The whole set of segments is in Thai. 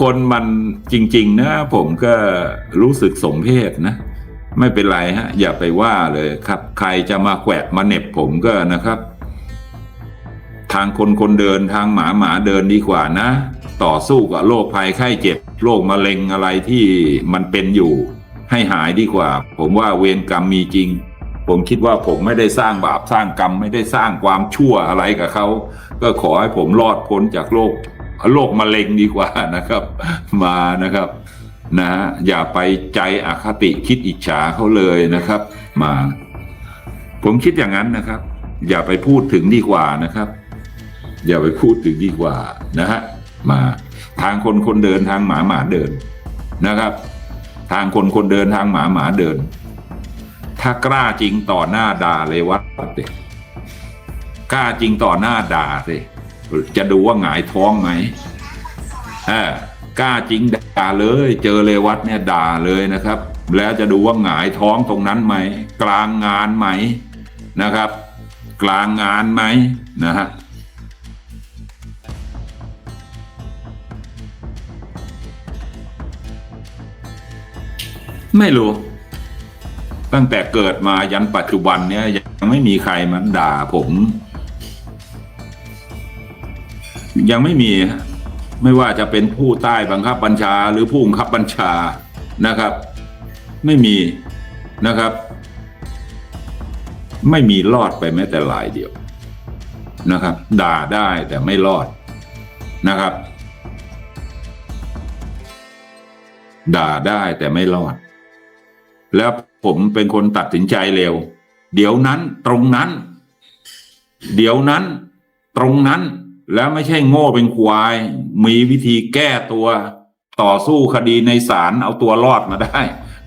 คนมันจริง ๆ นะ ผมก็รู้สึกสมเพศนะ ไม่เป็นไรฮะ อย่าไปว่าเลยครับ ใครจะมาแขวะมาเน็บผมก็นะครับ ทางคนคนเดินทางหมาหมาเดินดีกว่านะ ต่อสู้กับโรคภัยไข้เจ็บโรคมะเร็งอะไรที่มันเป็นอยู่ ให้หายดีกว่า ผมว่าเวรกรรมมีจริง ผมคิดว่าผมไม่ได้สร้างบาปสร้างกรรม ไม่ได้สร้างความชั่วอะไรกับเขาก็ขอให้ผมรอดพ้นจากโรค โรคมะเร็งดีกว่านะครับ มานะครับนะ อย่าไปใจอคติคิดอิจฉาเขาเลยนะครับ มา ผมคิดอย่างนั้นนะครับ อย่าไปพูดถึงดีกว่านะครับ อย่าไปพูดถึงดีกว่านะฮะมาทางคนคนเดินทางหมาหมาเดินนะครับ ทางคนคนเดินทางหมาหมาเดิน ถ้ากล้าจริงต่อหน้าด่าเลยวัดเด็กกล้าจริงต่อหน้าด่าสิ จะดูว่าหงายท้องไหมเออกล้าจริงด่าเลย เจอเลวัดเนี่ยด่าเลยนะครับ แล้วจะดูว่าหงายท้องตรงนั้นไหม กลางงานไหมนะครับ กลางงานไหมนะฮะไม่รู้ ตั้งแต่เกิดมายันปัจจุบันเนี่ยยังไม่มีใครมันด่าผม ยังไม่มีไม่ว่าจะเป็นผู้ใต้บังคับบัญชาหรือผู้บังคับบัญชานะครับ ไม่มีนะครับ ไม่มีรอดไปแม้แต่ลายเดียวนะครับ ด่าได้แต่ไม่รอดนะครับ ด่าได้แต่ไม่รอด แล้วผมเป็นคนตัดสินใจเร็ว เดี๋ยวนั้นตรงนั้น เดี๋ยวนั้นตรงนั้น แล้วไม่ใช่โง่เป็นควาย มีวิธีแก้ตัวต่อสู้คดีในศาลเอาตัวรอดมาได้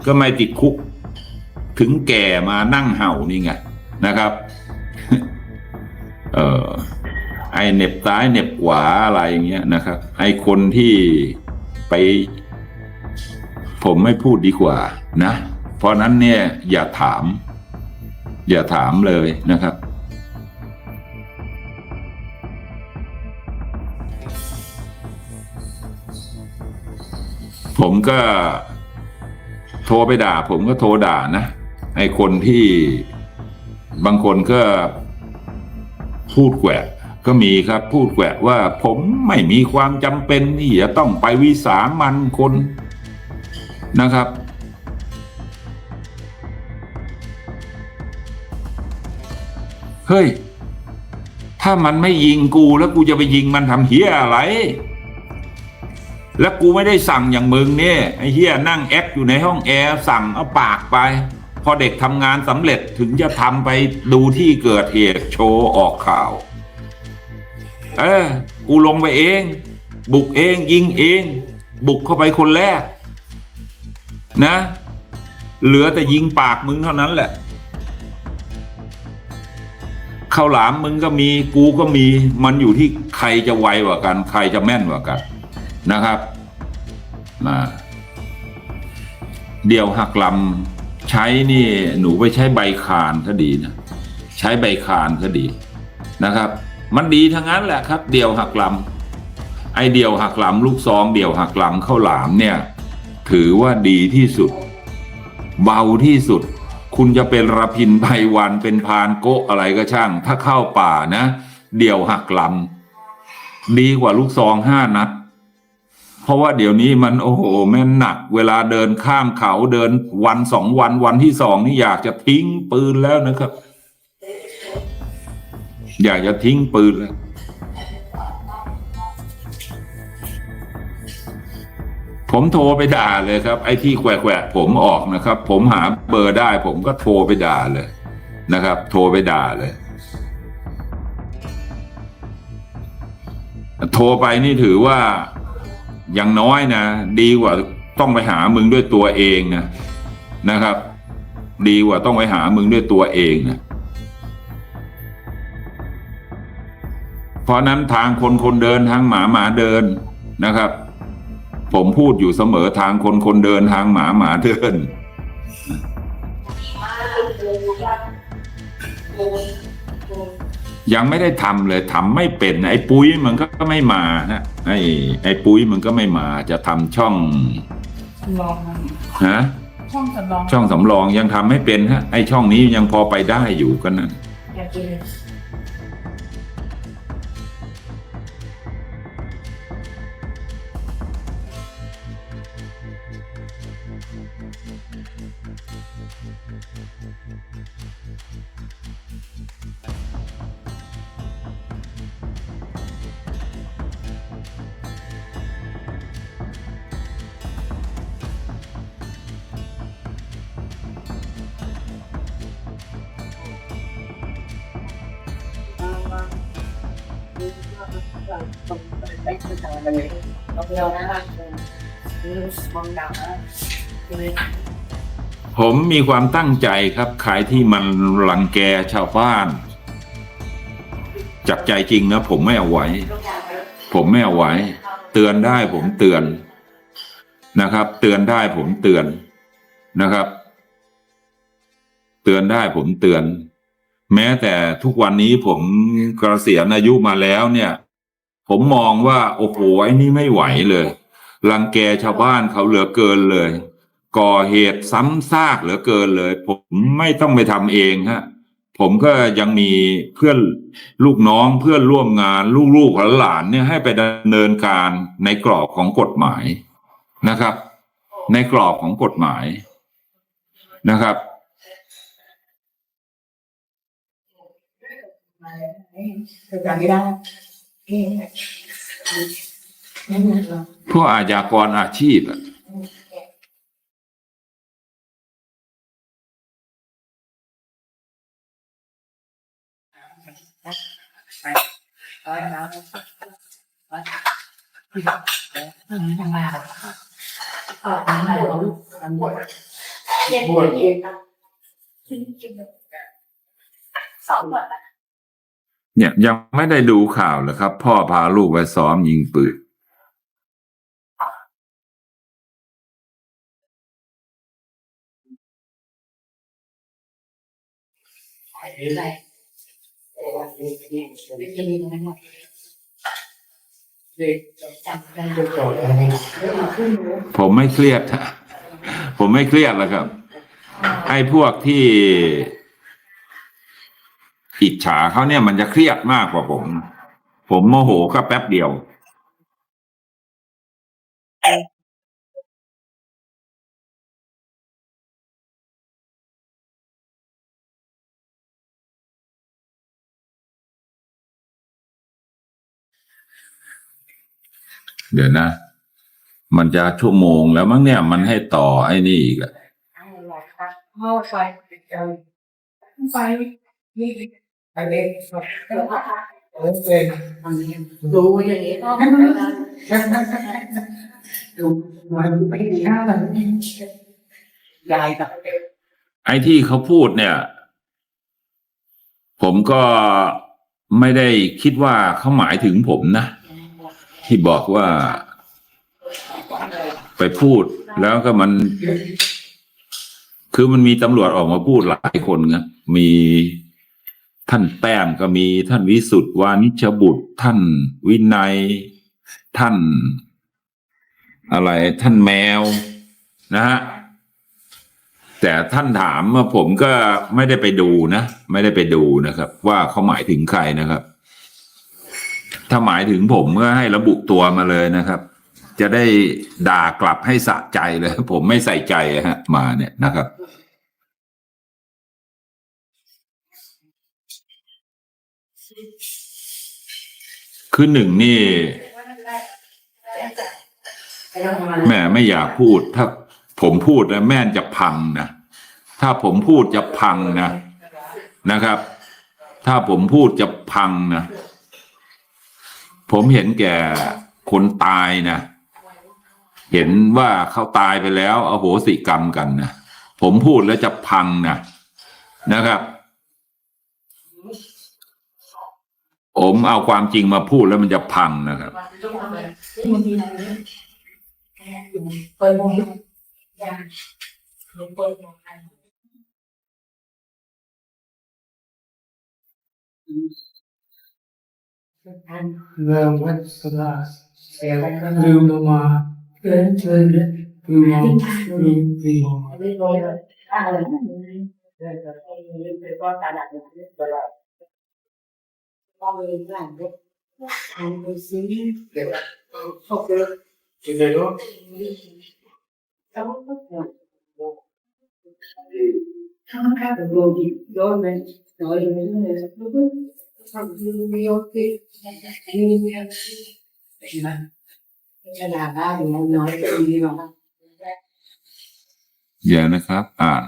ก็ไม่ติดคุก ถึงแก่มานั่งเห่านี่ไงนะครับ เออไอเน็บซ้ายเน็บขวาอะไรอย่างเงี้ยนะครับ ไอคนที่ไป ผมไม่พูดดีกว่านะ เพราะนั้นเนี่ยอย่าถาม อย่าถามเลยนะครับ ผมก็ โทรไปด่า ผมก็โทรด่านะไอคนที่บางคนก็พูดแกวะก็มีครับพูดแกวะว่าผมไม่มีความจำเป็นที่จะต้องไปวิสามันคนนะครับ เฮ้ย ถ้ามันไม่ยิงกูแล้วกูจะไปยิงมันทำเฮียอะไร แล้วกูไม่ได้สั่งอย่างมึงเนี่ยไอ้เฮียนั่งแอปอยู่ในห้องแอร์สั่งเอาปากไป พอเด็กทำงานสำเร็จถึงจะทำไปดูที่เกิดเหตุโชว์ออกข่าว เออ กูลงไปเอง บุกเองยิงเอง บุกเข้าไปคนแรก นะ เหลือแต่ยิงปากมึงเท่านั้นแหละข้าวหลามมึงก็มีกูก็มีมันอยู่ที่ใครจะไวกว่ากัน ใครจะแม่นกว่ากัน นะครับมาเดี่ยวหักลำใช้นี่หนูไปใช้ใบคานก็ดีนะใช้ใบคานก็ดีนะครับ มันดีทั้งนั้นแหละครับ เดี่ยวหักลำไอเดี่ยวหักลำลูกซองเดี่ยวหักลำข้าวหลามเนี่ย ถือว่าดีที่สุด เบาที่สุด คุณจะเป็นระพินไพวันเป็นพานโกะอะไรก็ช่าง ถ้าเข้าป่านะ เดี่ยวหักลำดีกว่าลูกซองห้านัด เพราะว่าเดี๋ยวนี้มันโอ้โหแม่นหนัก เวลาเดินข้ามเขาเดินวันสองวันวันที่สองนี่อยากจะทิ้งปืนแล้วนะครับ อยากจะทิ้งปืนแล้วผมโทรไปด่าเลยครับ ไอ้ที่แขวะผมออกนะครับ ผมหาเบอร์ได้ ผมก็โทรไปด่าเลยนะครับ โทรไปด่าเลย โทรไปนี่ถือว่า อย่างน้อยนะ ดีกว่าต้องไปหามึงด้วยตัวเองนะนะครับ ดีกว่าต้องไปหามึงด้วยตัวเองนะเพราะนั้นทางคนคนเดินทางหมาหมาเดินนะครับ ผมพูดอยู่เสมอทางคนคนเดินทางหมาหมาเดิน ยังไม่ได้ทำเลยทำไม่เป็นไอ้ปุ้ยมันก็ไม่มาฮะไอ้ไอ้ปุ้ยมันก็ไม่มาจะทำช่องลองนะฮะช่องสำรองช่องสำรองยังทำไม่เป็นฮะไอ้ช่องนี้ยังพอไปได้อยู่ก็นั่นอยากกินเผมมีความตั้งใจครับใครที่มันรังแกชาวบ้าน จากใจจริงนะผมไม่เอาไหว้ผมไม่เอาไหว้เตือนได้ผมเตือนนะครับ เตือนได้ผมเตือนนะครับ เตือนได้ผมเตือน แม้แต่ทุกวันนี้ผมเกษียณอายุมาแล้วเนี่ย ผมมองว่าโอ้โหไอ้นี่ไม่ไหวเลยรังแกชาวบ้านเขาเหลือเกินเลย ก่อเหตุซ้ำซากเหลือเกินเลย ผมไม่ต้องไปทำเองฮะผมก็ยังมีเพื่อนลูกน้องเพื่อนร่วมงาน ลูกๆหลานๆเนี่ยให้ไปดำเนินการในกรอบของกฎหมายนะครับ ในกรอบของกฎหมายนะครับคือการไม่ได้ พวกอาญากรอาชีพอะไปไปแล้วไปทำไมอะเออทำไมอะทำไมเย็นเย็นนะสองวัน เนี่ยยังไม่ได้ดูข่าวเลยครับ พ่อพาลูกไปซ้อมยิงปืนผมไม่เครียดฮะผมไม่เครียดแล้วครับไอ้พวกที่ อิจฉาเขาเนี่ยมันจะเครียดมากกว่าผม ผมโมโหก็แป๊บเดียว เดี๋ยวนะ มันจะชั่วโมงแล้วมั้งเนี่ย มันให้ต่อไอ้นี่อีกอะเอาหลักค่ะ ไออไฟนี่ไปเล่นเออเออเป็นดูอย่างนี้ก็ดูมันไม่ดีหน้ามันยายกับไอ้ที่เขาพูดเนี่ย ผมก็ไม่ได้คิดว่าเขาหมายถึงผมนะ ที่บอกว่า ไปพูดแล้วก็มัน คือมันมีตำรวจออกมาพูดหลายคนนะมี ท่านแต้มก็มีท่านวิสุทธ์วานิชบุตร ท่านวินัย ท่าน อะไรท่านแมวนะฮะแต่ท่านถามว่าผมก็ไม่ได้ไปดูนะ ไม่ได้ไปดูนะครับ ว่าเขาหมายถึงใครนะครับ ถ้าหมายถึงผมก็ให้ระบุตัวมาเลยนะครับ จะได้ด่ากลับให้สะใจเลย ผมไม่ใส่ใจฮะ มาเนี่ยนะครับ คือหนึ่งนี่แม่ไม่อยากพูด ถ้าผมพูดแล้วแม่จะพังนะถ้าผมพูดจะพังนะนะครับ ถ้าผมพูดจะพังนะผมเห็นแก่คนตายนะเห็นว่าเขาตายไปแล้วอโหสิกรรมกันนะผมพูดแล้วจะพังนะนะครับ ผมเอาความจริงมาพูดแล้วมันจะพังนะครับมันมีอะไรเปิดมองยาเปิดมองกันเริ่มวัดสลาลืมลงมาเดินเชิญลืมมองลืมลืมมอง ไม่รู้เลยอะไรนะเดินไปไปก็ตาดับเลยตลอดต้องเรียนร่างเด็กทำไปซื้อเดี๋ยวเข้าไปกินเลยเนาะต้องต้องทำข้าวโรดีโยนเลยน้อยเลยเลยทำดูมีโอเคมีมีที่นั่นขนาดได้น้อยก็ดีมากเดี๋ยวนะครับ อ่าน